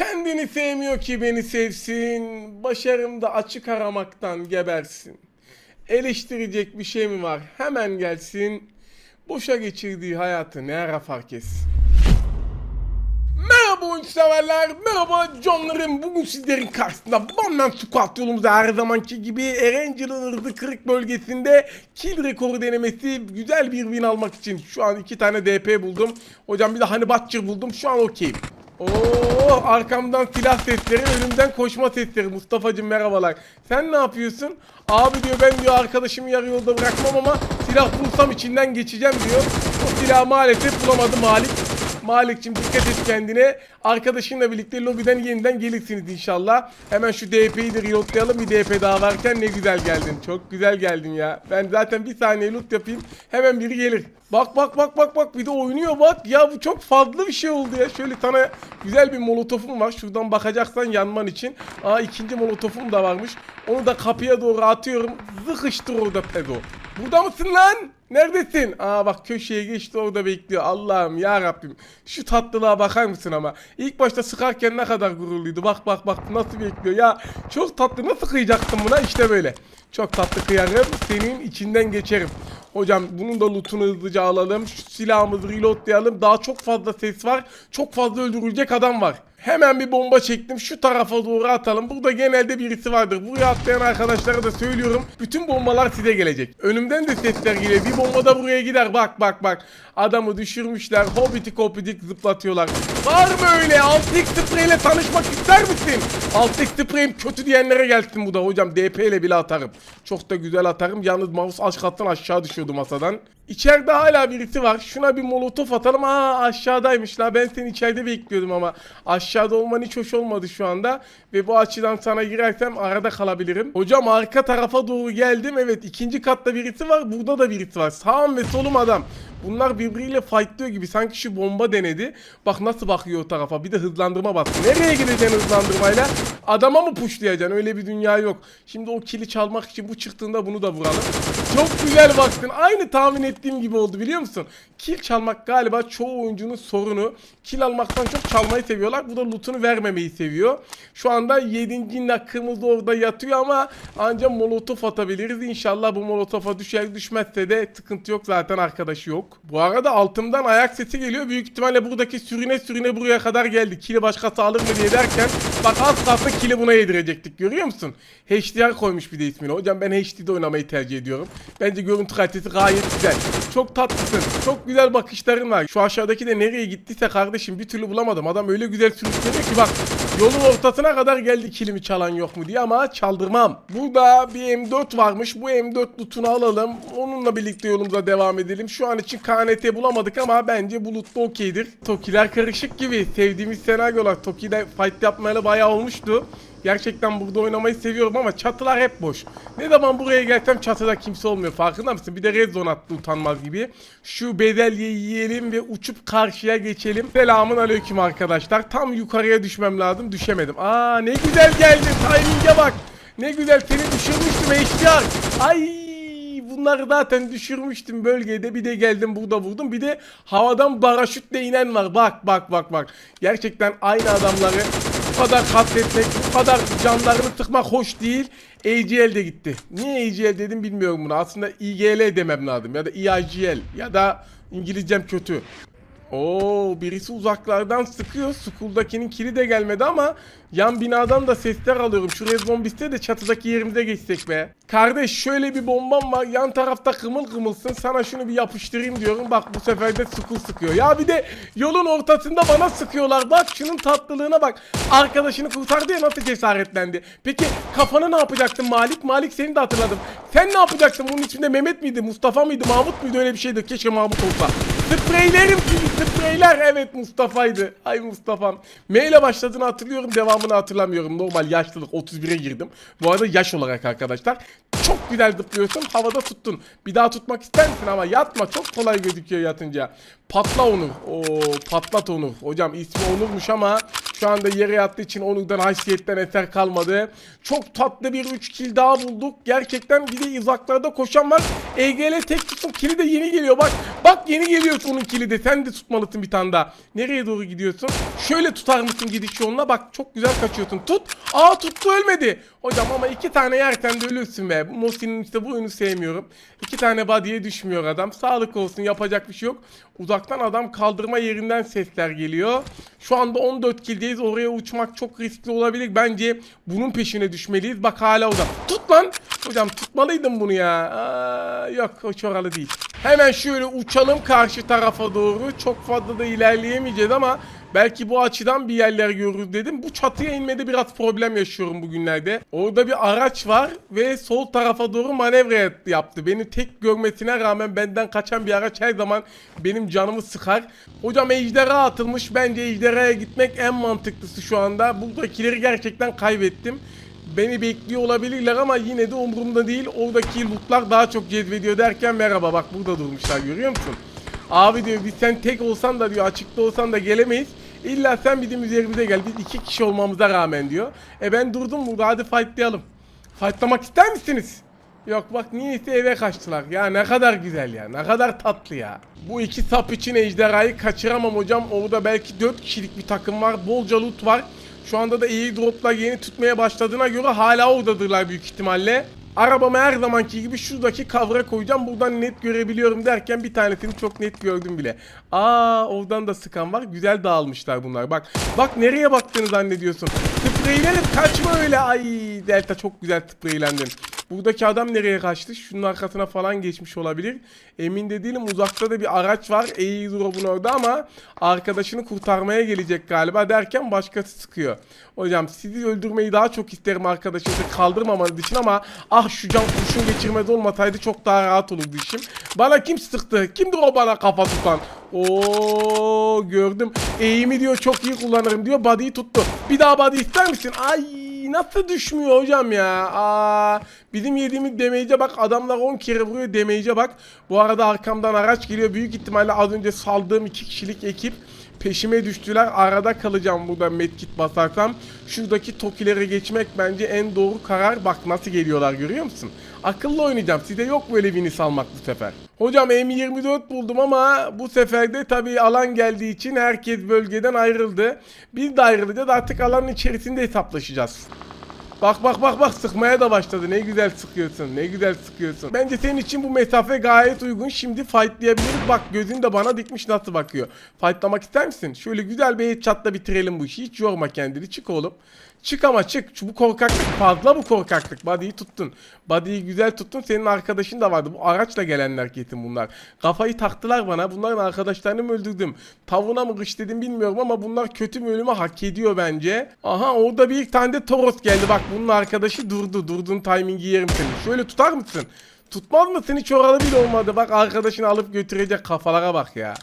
Kendini sevmiyor ki beni sevsin. Başarımda açık aramaktan gebersin. Eleştirecek bir şey mi var? Hemen gelsin. Boşa geçirdiği hayatı ne ara fark etsin. Merhaba oyuncu severler, merhaba canlarım. Bugün sizlerin karşısında Batman Squad yolumuzda her zamanki gibi Erangel'ın hızlı kırık bölgesinde kill rekoru denemesi güzel bir win almak için. Şu an iki tane DP buldum. Hocam bir de hani Butcher buldum. Şu an okeyim. Oo arkamdan silah sesleri, önümden koşma sesleri. Mustafa'cım merhabalar. Sen ne yapıyorsun? Abi diyor ben diyor arkadaşımı yarı yolda bırakmam ama silah bulsam içinden geçeceğim diyor. O silahı maalesef bulamadı Malik. Malik'cim dikkat et kendine. Arkadaşınla birlikte lobiden yeniden gelirsiniz inşallah. Hemen şu DP'yi de reloadlayalım. Bir DP daha varken ne güzel geldin. Çok güzel geldin ya. Ben zaten bir saniye loot yapayım. Hemen biri gelir. Bak bak bak bak bak bir de oynuyor bak. Ya bu çok fazla bir şey oldu ya. Şöyle sana güzel bir molotofum var. Şuradan bakacaksan yanman için. Aa ikinci molotofum da varmış. Onu da kapıya doğru atıyorum. Zıkıştır orada pedo. Burada mısın lan? Neredesin? Aa bak köşeye geçti orada bekliyor. Allah'ım ya Rabbim. Şu tatlılığa bakar mısın ama? İlk başta sıkarken ne kadar gururluydu. Bak bak bak nasıl bekliyor. Ya çok tatlı nasıl kıyacaktın buna? İşte böyle. Çok tatlı kıyarım. Senin içinden geçerim. Hocam bunun da lootunu hızlıca alalım. Şu silahımızı reloadlayalım. Daha çok fazla ses var. Çok fazla öldürülecek adam var. Hemen bir bomba çektim. Şu tarafa doğru atalım. Burada genelde birisi vardır. Buraya atlayan arkadaşlara da söylüyorum. Bütün bombalar size gelecek. Önümden de sesler geliyor. Bir bomba da buraya gider. Bak bak bak. Adamı düşürmüşler. Hobbiti kopidik zıplatıyorlar. Var mı öyle? 6x spreyle tanışmak ister misin? 6x spreyim kötü diyenlere gelsin bu da. Hocam DP ile bile atarım. Çok da güzel atarım. Yalnız mouse aç kattan aşağı düşüyordu masadan. İçeride hala birisi var. Şuna bir molotof atalım. Aa aşağıdaymış la. Ben seni içeride bekliyordum ama aşağıda olman hiç hoş olmadı şu anda. Ve bu açıdan sana girersem arada kalabilirim. Hocam arka tarafa doğru geldim. Evet ikinci katta birisi var. Burada da birisi var. Sağım ve solum adam. Bunlar birbiriyle fightlıyor gibi. Sanki şu bomba denedi. Bak nasıl bakıyor o tarafa. Bir de hızlandırma bastı. Nereye gideceksin hızlandırmayla? Adama mı pushlayacaksın? Öyle bir dünya yok. Şimdi o kili çalmak için bu çıktığında bunu da vuralım. Çok güzel baktın. Aynı tahmin ettiğim gibi oldu biliyor musun? Kill çalmak galiba çoğu oyuncunun sorunu. Kill almaktan çok çalmayı seviyorlar. Bu da lootunu vermemeyi seviyor. Şu anda 7. nakımız orada yatıyor ama ancak molotof atabiliriz. İnşallah bu molotofa düşer düşmezse de sıkıntı yok. Zaten arkadaşı yok. Bu arada altımdan ayak sesi geliyor. Büyük ihtimalle buradaki sürüne sürüne buraya kadar geldi. Kili başkası alır mı diye derken bak az kalsın kili buna yedirecektik. Görüyor musun? HDR koymuş bir de ismini. Hocam ben HD'de oynamayı tercih ediyorum. Bence görüntü kalitesi gayet güzel. Çok tatlısın. Çok güzel bakışların var. Şu aşağıdaki de nereye gittiyse kardeşim bir türlü bulamadım. Adam öyle güzel sürükleniyor ki bak yolun ortasına kadar geldi kilimi çalan yok mu diye ama çaldırmam. Burada bir M4 varmış. Bu M4 lootunu alalım. Onunla birlikte yolumuza devam edelim. Şu an için KNT bulamadık ama bence bu loot da okeydir. Tokiler karışık gibi. Sevdiğimiz senaryolar. Toki'de fight yapmayalı bayağı olmuştu. Gerçekten burada oynamayı seviyorum ama çatılar hep boş. Ne zaman buraya gelsem çatıda kimse olmuyor farkında mısın? Bir de red zone attı utanmaz gibi. Şu bedelyeyi yiyelim ve uçup karşıya geçelim. Selamun aleyküm arkadaşlar. Tam yukarıya düşmem lazım düşemedim. Aa ne güzel geldin timing'e bak. Ne güzel seni düşürmüştüm HDR. Ay bunları zaten düşürmüştüm bölgede. Bir de geldim burada vurdum. Bir de havadan paraşütle inen var. Bak bak bak bak. Gerçekten aynı adamları bu kadar katletmek, bu kadar canlarını sıkmak hoş değil. AGL de gitti. Niye AGL dedim bilmiyorum bunu. Aslında IGL demem lazım ya da EIGL ya da İngilizcem kötü. Oo birisi uzaklardan sıkıyor. School'dakinin kili de gelmedi ama yan binadan da sesler alıyorum. Şuraya zombiste de çatıdaki yerimize geçsek be. Kardeş şöyle bir bombam var. Yan tarafta kımıl kımılsın. Sana şunu bir yapıştırayım diyorum. Bak bu sefer de School sıkıyor. Ya bir de yolun ortasında bana sıkıyorlar. Bak şunun tatlılığına bak. Arkadaşını kurtardı ya nasıl cesaretlendi. Peki kafanı ne yapacaktın Malik? Malik seni de hatırladım. Sen ne yapacaktın? Bunun içinde Mehmet miydi? Mustafa mıydı? Mahmut muydu? Öyle bir şeydi. Keşke Mahmut olsa. Spreylerim gibi spreyler. Evet Mustafa'ydı. Ay Mustafa'm. M ile başladığını hatırlıyorum. Devamını hatırlamıyorum. Normal yaşlılık 31'e girdim. Bu arada yaş olarak arkadaşlar. Çok güzel zıplıyorsun. Havada tuttun. Bir daha tutmak ister misin ama yatma. Çok kolay gözüküyor yatınca. Patla onu. Oo patlat onu. Hocam ismi Onur'muş ama Şu anda yere yattığı için onundan haysiyetten eser kalmadı. Çok tatlı bir 3 kill daha bulduk. Gerçekten bir de uzaklarda koşan var. EGL tek tutsun kili de yeni geliyor. Bak bak yeni geliyor onun kili de. Sen de tutmalısın bir tane daha. Nereye doğru gidiyorsun? Şöyle tutar mısın gidiş yoluna? Bak çok güzel kaçıyorsun. Tut. Aa tuttu ölmedi. Hocam ama iki tane yersen de ölürsün be. Mosin'in işte bu oyunu sevmiyorum. İki tane body'ye düşmüyor adam. Sağlık olsun yapacak bir şey yok. Uzaktan adam kaldırma yerinden sesler geliyor. Şu anda 14 kildeyiz. Oraya uçmak çok riskli olabilir. Bence bunun peşine düşmeliyiz. Bak hala orada. Tut lan. Hocam tutmalıydım bunu ya. Aa, yok o çoralı değil. Hemen şöyle uçalım karşı tarafa doğru. Çok fazla da ilerleyemeyeceğiz ama Belki bu açıdan bir yerler görürüz dedim. Bu çatıya inmede biraz problem yaşıyorum bugünlerde. Orada bir araç var ve sol tarafa doğru manevra yaptı. Beni tek görmesine rağmen benden kaçan bir araç her zaman benim canımı sıkar. Hocam ejderha atılmış. Bence ejderhaya gitmek en mantıklısı şu anda. Buradakileri gerçekten kaybettim. Beni bekliyor olabilirler ama yine de umurumda değil. Oradaki lootlar daha çok cezbediyor derken merhaba bak burada durmuşlar görüyor musun? Abi diyor biz sen tek olsan da diyor açıkta olsan da gelemeyiz. İlla sen bizim üzerimize gel. Biz iki kişi olmamıza rağmen diyor. E ben durdum burada hadi fightlayalım. Fightlamak ister misiniz? Yok bak niyeyse eve kaçtılar. Ya ne kadar güzel ya. Ne kadar tatlı ya. Bu iki sap için ejderhayı kaçıramam hocam. Orada belki 4 kişilik bir takım var. Bolca loot var. Şu anda da iyi droplar yeni tutmaya başladığına göre hala oradadırlar büyük ihtimalle. Arabamı her zamanki gibi şuradaki kavra koyacağım. Buradan net görebiliyorum derken bir tanesini çok net gördüm bile. Aa oradan da sıkan var. Güzel dağılmışlar bunlar. Bak bak nereye baktığını zannediyorsun. Spreylerim kaçma öyle. Ay Delta çok güzel spreylendin. Buradaki adam nereye kaçtı? Şunun arkasına falan geçmiş olabilir. Emin de değilim. Uzakta da bir araç var. Eği drop'un orada ama arkadaşını kurtarmaya gelecek galiba derken başkası sıkıyor. Hocam sizi öldürmeyi daha çok isterim arkadaşınızı kaldırmamanız için ama ah şu can kurşun geçirmez olmasaydı çok daha rahat olurdu işim. Bana kim sıktı? Kimdi o bana kafa tutan? Oo gördüm. Eğimi diyor çok iyi kullanırım diyor. Body'yi tuttu. Bir daha body ister misin? Ay nasıl düşmüyor hocam ya? Aa, bizim yediğimiz damage'e bak adamlar 10 kere vuruyor damage'e bak. Bu arada arkamdan araç geliyor. Büyük ihtimalle az önce saldığım iki kişilik ekip peşime düştüler. Arada kalacağım burada medkit basarsam. Şuradaki tokilere geçmek bence en doğru karar. Bak nasıl geliyorlar görüyor musun? Akıllı oynayacağım. Size yok böyle vini salmak bu sefer. Hocam M24 buldum ama bu sefer de tabii alan geldiği için herkes bölgeden ayrıldı. Biz de ayrılacağız. Artık alanın içerisinde hesaplaşacağız. Bak bak bak bak sıkmaya da başladı. Ne güzel sıkıyorsun. Ne güzel sıkıyorsun. Bence senin için bu mesafe gayet uygun. Şimdi fightlayabiliriz. Bak gözün de bana dikmiş nasıl bakıyor. Fightlamak ister misin? Şöyle güzel bir headshot'la bitirelim bu işi. Hiç yorma kendini. Çık oğlum. Çık ama çık. Bu korkaklık fazla bu korkaklık. Body'yi tuttun. Body'yi güzel tuttun. Senin arkadaşın da vardı. Bu araçla gelenler kesin bunlar. Kafayı taktılar bana. Bunların arkadaşlarını mı öldürdüm? Tavuğuna mı kış dedim bilmiyorum ama bunlar kötü bir ölümü hak ediyor bence. Aha orada bir tane de Toros geldi. Bak bunun arkadaşı durdu. Durduğun timingi yerim seni. Şöyle tutar mısın? Tutmaz mısın? Hiç oralı bile olmadı. Bak arkadaşını alıp götürecek kafalara bak ya.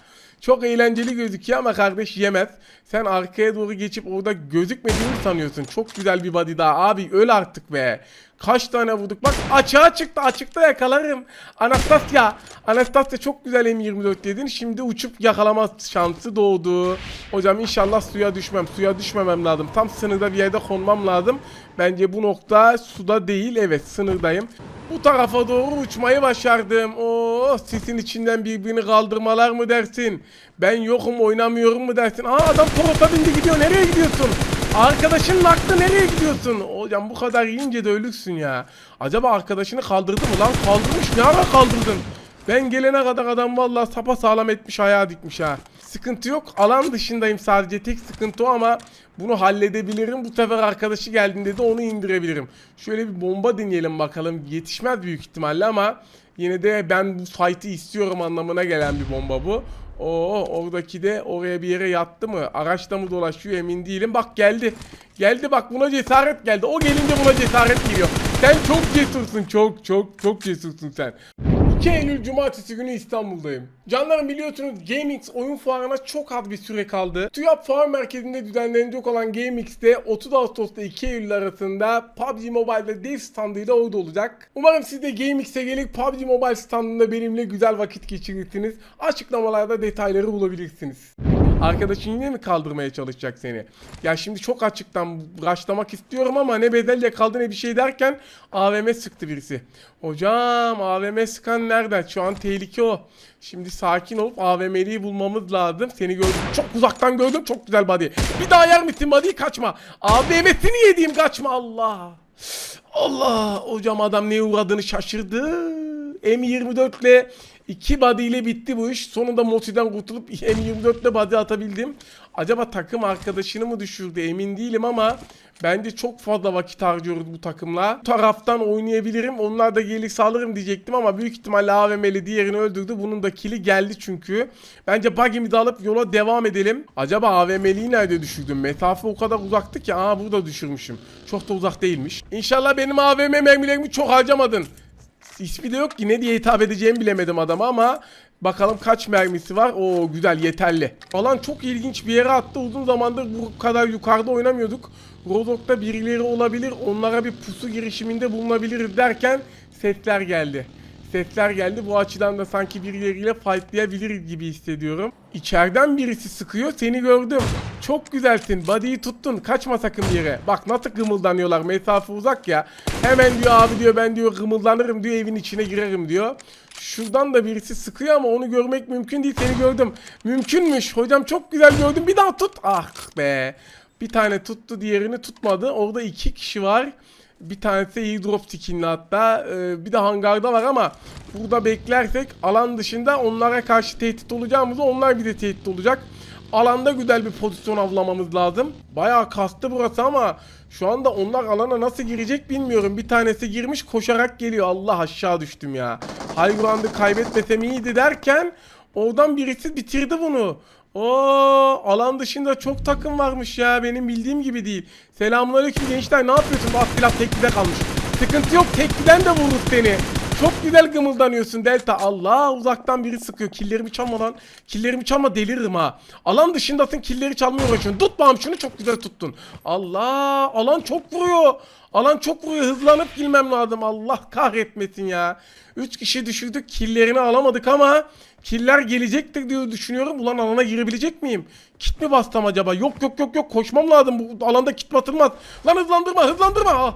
Çok eğlenceli gözüküyor ama kardeş yemez. Sen arkaya doğru geçip orada gözükmediğini sanıyorsun. Çok güzel bir body daha. Abi öl artık be. Kaç tane vurduk. Bak açığa çıktı. Açıkta yakalarım. Anastasia. Anastasia çok güzel M24 dedin. Şimdi uçup yakalama şansı doğdu. Hocam inşallah suya düşmem. Suya düşmemem lazım. Tam sınırda bir yerde konmam lazım. Bence bu nokta suda değil. Evet sınırdayım. Bu tarafa doğru uçmayı başardım. Oo, sisin içinden birbirini kaldırmalar mı dersin? Ben yokum oynamıyorum mu dersin? Aa adam Toros'a bindi gidiyor. Nereye gidiyorsun? Arkadaşının aklı nereye gidiyorsun? Hocam bu kadar yiyince de ölürsün ya. Acaba arkadaşını kaldırdı mı lan? Kaldırmış. Ne ara kaldırdın? Ben gelene kadar adam vallahi sapa sağlam etmiş ayağa dikmiş ha. Sıkıntı yok. Alan dışındayım sadece. Tek sıkıntı o ama bunu halledebilirim. Bu sefer arkadaşı geldiğinde de onu indirebilirim. Şöyle bir bomba deneyelim bakalım. Yetişmez büyük ihtimalle ama yine de ben bu fight'ı istiyorum anlamına gelen bir bomba bu. Oo oradaki de oraya bir yere yattı mı? Araçta mı dolaşıyor emin değilim. Bak geldi. Geldi bak buna cesaret geldi. O gelince buna cesaret geliyor. Sen çok cesursun. Çok çok çok cesursun sen. 2 Eylül Cumartesi günü İstanbul'dayım. Canlarım biliyorsunuz GameX oyun fuarına çok az bir süre kaldı. TÜYAP Fuar Merkezi'nde düzenlenecek olan GameX'te 30 Ağustos'ta 2 Eylül arasında PUBG Mobile'da dev standıyla orada olacak. Umarım siz de GameX'e gelip PUBG Mobile standında benimle güzel vakit geçirirsiniz. Açıklamalarda detayları bulabilirsiniz. Arkadaşın yine mi kaldırmaya çalışacak seni? Ya şimdi çok açıktan raşlamak istiyorum ama ne bedelye kaldı ne bir şey derken AVM sıktı birisi. Hocam AVM sıkan nereden? Şu an tehlike o. Şimdi sakin olup AVM'liyi bulmamız lazım. Seni gördüm. Çok uzaktan gördüm. Çok güzel body. Bir daha yer misin body'yi? Kaçma. AVM'sini yediğim kaçma. Allah. Allah. Hocam adam neye uğradığını şaşırdı. M24 ile iki body ile bitti bu iş. Sonunda Moti'den kurtulup M24 ile body atabildim. Acaba takım arkadaşını mı düşürdü emin değilim ama bence çok fazla vakit harcıyoruz bu takımla. Bu taraftan oynayabilirim. Onlar da gelir sağlarım diyecektim ama büyük ihtimalle AVM'li diğerini öldürdü. Bunun da kili geldi çünkü. Bence buggy'mi de alıp yola devam edelim. Acaba AVM'liyi nerede düşürdüm? Mesafe o kadar uzaktı ki. Aa burada düşürmüşüm. Çok da uzak değilmiş. İnşallah benim AVM mermilerimi çok harcamadın. İsmi de yok ki ne diye hitap edeceğimi bilemedim adama ama bakalım kaç mermisi var. Oo güzel yeterli. Alan çok ilginç bir yere attı. Uzun zamandır bu kadar yukarıda oynamıyorduk. Rodok'ta birileri olabilir. Onlara bir pusu girişiminde bulunabiliriz derken sesler geldi. Sesler geldi. Bu açıdan da sanki birileriyle fightlayabiliriz gibi hissediyorum. İçeriden birisi sıkıyor. Seni gördüm. Çok güzelsin. Body'yi tuttun. Kaçma sakın bir yere. Bak nasıl gımıldanıyorlar. Mesafe uzak ya. Hemen diyor abi diyor ben diyor gımıldanırım diyor evin içine girerim diyor. Şuradan da birisi sıkıyor ama onu görmek mümkün değil. Seni gördüm. Mümkünmüş. Hocam çok güzel gördüm. Bir daha tut. Ah be. Bir tane tuttu diğerini tutmadı. Orada iki kişi var. Bir tanesi airdrop skinli hatta. Ee, bir de hangarda var ama burada beklersek alan dışında onlara karşı tehdit olacağımızı onlar bize tehdit olacak. Alanda güzel bir pozisyon avlamamız lazım. Bayağı kastı burası ama şu anda onlar alana nasıl girecek bilmiyorum. Bir tanesi girmiş koşarak geliyor. Allah aşağı düştüm ya. High ground'ı kaybetmesem iyiydi derken oradan birisi bitirdi bunu. Oo, alan dışında çok takım varmış ya. Benim bildiğim gibi değil. Selamünaleyküm gençler. Ne yapıyorsun? Bak silah teklide kalmış. Sıkıntı yok. Tekliden de vurur seni. Çok güzel gımıldanıyorsun Delta. Allah uzaktan biri sıkıyor. Killerimi çalma lan. Killerimi çalma deliririm ha. Alan dışındasın killeri çalmaya uğraşıyorsun. Tut bağım şunu çok güzel tuttun. Allah alan çok vuruyor. Alan çok vuruyor. Hızlanıp girmem lazım. Allah kahretmesin ya. 3 kişi düşürdük. Killerini alamadık ama killer gelecektir diye düşünüyorum. Ulan alana girebilecek miyim? Kit mi bastım acaba? Yok yok yok yok koşmam lazım. Bu alanda kit batılmaz. Lan hızlandırma hızlandırma. Ah,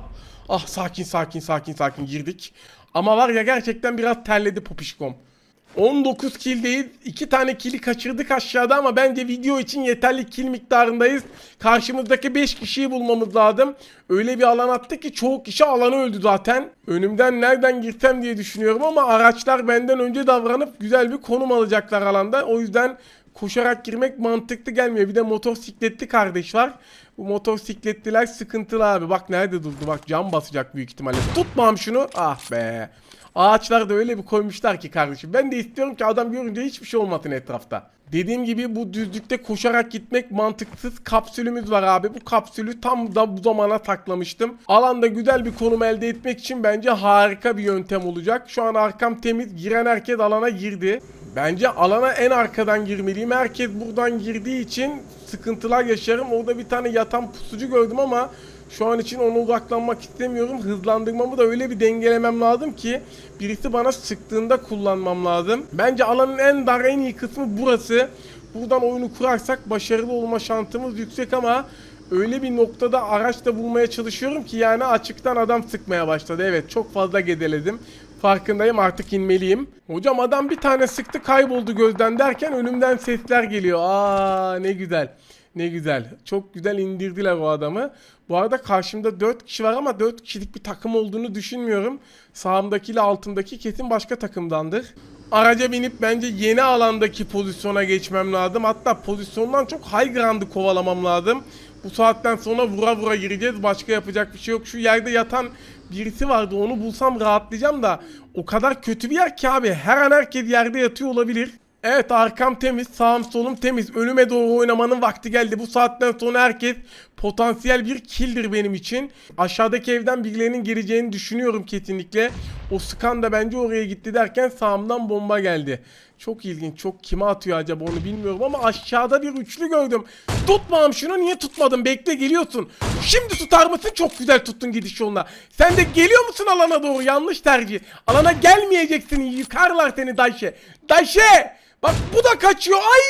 ah sakin sakin sakin sakin girdik. Ama var ya gerçekten biraz terledi popişkom. 19 killdeyiz. 2 tane kili kaçırdık aşağıda ama bence video için yeterli kill miktarındayız. Karşımızdaki 5 kişiyi bulmamız lazım. Öyle bir alan attı ki çoğu kişi alanı öldü zaten. Önümden nereden girsem diye düşünüyorum ama araçlar benden önce davranıp güzel bir konum alacaklar alanda. O yüzden koşarak girmek mantıklı gelmiyor. Bir de motosikletli kardeş var. Bu motosikletliler sıkıntılı abi. Bak nerede durdu bak cam basacak büyük ihtimalle. Tutmam şunu. Ah be. Ağaçlar da öyle bir koymuşlar ki kardeşim. Ben de istiyorum ki adam görünce hiçbir şey olmasın etrafta. Dediğim gibi bu düzlükte koşarak gitmek mantıksız. Kapsülümüz var abi. Bu kapsülü tam da bu zamana saklamıştım. Alanda güzel bir konum elde etmek için bence harika bir yöntem olacak. Şu an arkam temiz. Giren herkes alana girdi. Bence alana en arkadan girmeliyim. Herkes buradan girdiği için sıkıntılar yaşarım. Orada bir tane yatan pusucu gördüm ama şu an için ona odaklanmak istemiyorum. Hızlandırmamı da öyle bir dengelemem lazım ki birisi bana sıktığında kullanmam lazım. Bence alanın en dar en iyi kısmı burası. Buradan oyunu kurarsak başarılı olma şansımız yüksek ama öyle bir noktada araç da bulmaya çalışıyorum ki yani açıktan adam sıkmaya başladı. Evet çok fazla gedeledim. Farkındayım artık inmeliyim. Hocam adam bir tane sıktı kayboldu gözden derken önümden sesler geliyor. Aa ne güzel. Ne güzel. Çok güzel indirdiler o adamı. Bu arada karşımda 4 kişi var ama 4 kişilik bir takım olduğunu düşünmüyorum. Sağımdaki ile altındaki kesin başka takımdandır. Araca binip bence yeni alandaki pozisyona geçmem lazım. Hatta pozisyondan çok high ground'ı kovalamam lazım. Bu saatten sonra vura vura gireceğiz. Başka yapacak bir şey yok. Şu yerde yatan birisi vardı. Onu bulsam rahatlayacağım da o kadar kötü bir yer ki abi. Her an herkes yerde yatıyor olabilir. Evet arkam temiz, sağım solum temiz. Önüme doğru oynamanın vakti geldi. Bu saatten sonra herkes potansiyel bir killdir benim için. Aşağıdaki evden birilerinin geleceğini düşünüyorum kesinlikle. O skan da bence oraya gitti derken sağımdan bomba geldi. Çok ilginç. Çok kime atıyor acaba onu bilmiyorum ama aşağıda bir üçlü gördüm. Tutmam şunu niye tutmadın? Bekle geliyorsun. Şimdi tutar mısın? Çok güzel tuttun gidiş yoluna. Sen de geliyor musun alana doğru? Yanlış tercih. Alana gelmeyeceksin. Yıkarlar seni Dayşe. Dayşe! Bak bu da kaçıyor. Ay!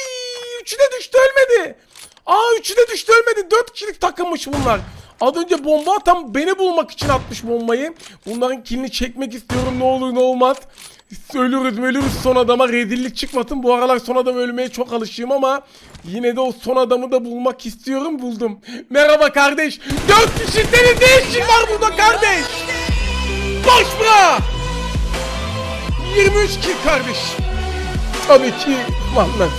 üçü de düştü ölmedi. Aa üçü de düştü ölmedi. Dört kişilik takılmış bunlar. Az önce bomba atan beni bulmak için atmış bombayı. Bunların kilini çekmek istiyorum ne olur ne olmaz. Ölürüz ölürüz son adama rezillik çıkmasın. Bu aralar son adam ölmeye çok alışığım ama yine de o son adamı da bulmak istiyorum buldum. Merhaba kardeş. Dört kişi senin ne işin var burada kardeş? Boş bırak. 23 kill kardeş. Tabii ki Muhammed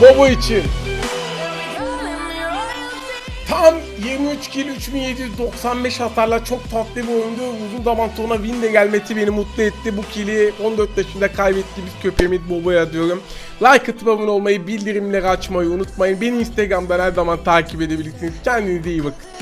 Bobo için. Tam 23 kill 3795 hasarla çok tatlı bir oyundu. Uzun zaman sonra win de gelmesi beni mutlu etti. Bu kill'i 14 yaşında kaybettiğimiz köpeğimiz Bobo'ya diyorum. Like atıp abone olmayı, bildirimleri açmayı unutmayın. Beni Instagram'dan her zaman takip edebilirsiniz. Kendinize iyi bakın.